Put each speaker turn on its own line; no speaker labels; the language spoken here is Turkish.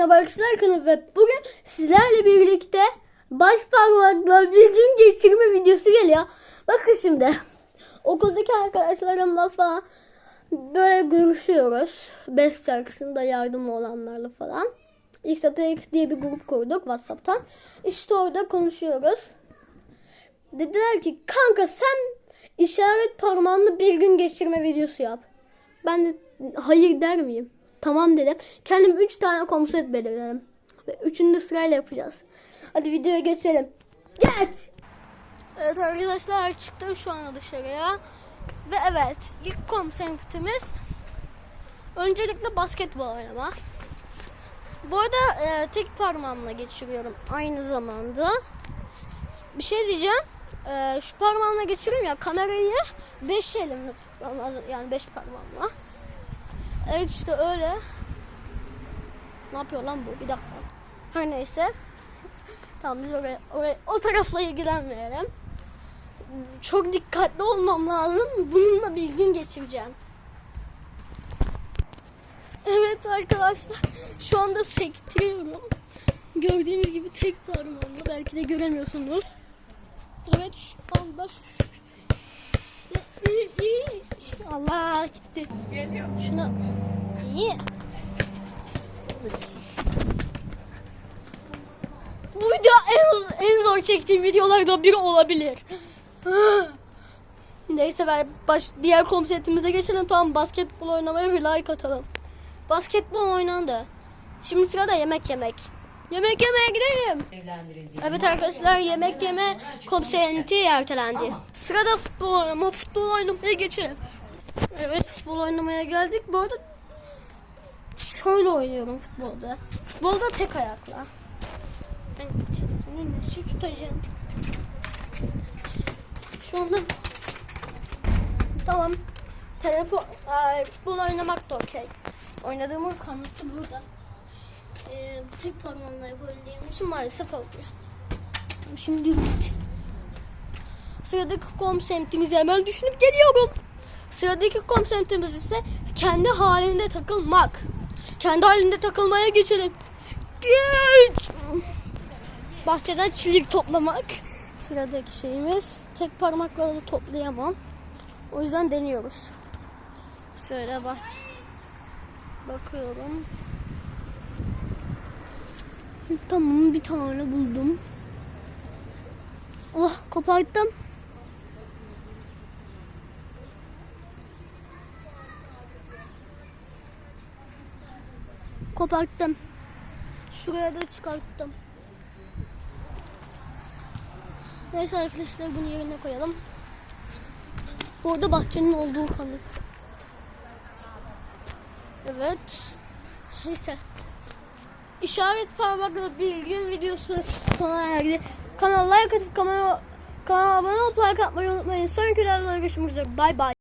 Merhaba arkadaşlar kanalı ve bugün sizlerle birlikte baş parmakla bir gün geçirme videosu geliyor. Bakın şimdi okuldaki arkadaşlarımla falan böyle görüşüyoruz. Best şarkısında yardım olanlarla falan. XATX diye bir grup kurduk Whatsapp'tan. İşte orada konuşuyoruz. Dediler ki kanka sen işaret parmağınla bir gün geçirme videosu yap. Ben de hayır der miyim? Tamam dedim. Kendim 3 tane konsept belirledim. Ve üçünü de sırayla yapacağız. Hadi videoya geçelim. Geç! Evet arkadaşlar çıktım şu anda dışarıya. Ve evet ilk konseptimiz öncelikle basketbol oynama. Bu arada e, tek parmağımla geçiriyorum aynı zamanda. Bir şey diyeceğim. E, şu parmağımla geçiriyorum ya kamerayı 5 elimle tutmam lazım. Yani 5 parmağımla. Evet işte öyle. Ne yapıyor lan bu? Bir dakika. Her neyse. tamam biz oraya, oraya o tarafla ilgilenmeyelim. Çok dikkatli olmam lazım. Bununla bir gün geçireceğim. Evet arkadaşlar. Şu anda sektiriyorum. Gördüğünüz gibi tek parmağımla. Belki de göremiyorsunuz. Evet şu anda şu... Allah gitti. Şuna iyi. Bu video en, en zor çektiğim videolardan biri olabilir. Neyse ben baş, diğer konseptimize geçelim. Tamam basketbol oynamaya bir like atalım. Basketbol oynandı. Şimdi sırada yemek yemek. Yemek yemeye gidelim. Evet arkadaşlar yemek yeme konsepti ertelendi. Sırada futbol oynama, futbol oynamaya geçelim. Evet futbol oynamaya geldik. Bu arada şöyle oynuyorum futbolda. Futbolda tek ayakla. Ben nasıl tutacağım? Şu anda tamam. Telefon, ay, futbol oynamak da okey. Oynadığımı kanıtı burada. Ee, tek parmağımla yapabildiğim için maalesef olmuyor. Şimdi. Sıradaki konseptimizi hemen düşünüp geliyorum. Sıradaki konseptimiz ise kendi halinde takılmak. Kendi halinde takılmaya geçelim. Geç. Bahçeden çilik toplamak. Sıradaki şeyimiz tek parmakla toplayamam. O yüzden deniyoruz. Şöyle bak. Bakıyorum. Tamam bir tane buldum. Oh koparttım. Koparttım. Şuraya da çıkarttım. Neyse arkadaşlar bunu yerine koyalım. Burada bahçenin olduğu kanıt. Evet. Neyse. İşaret parmakla bir gün videosu sona erdi. Kanala like atıp kanala, kanala abone olup like atmayı unutmayın. Sonraki videolarda görüşmek üzere. Bay bay.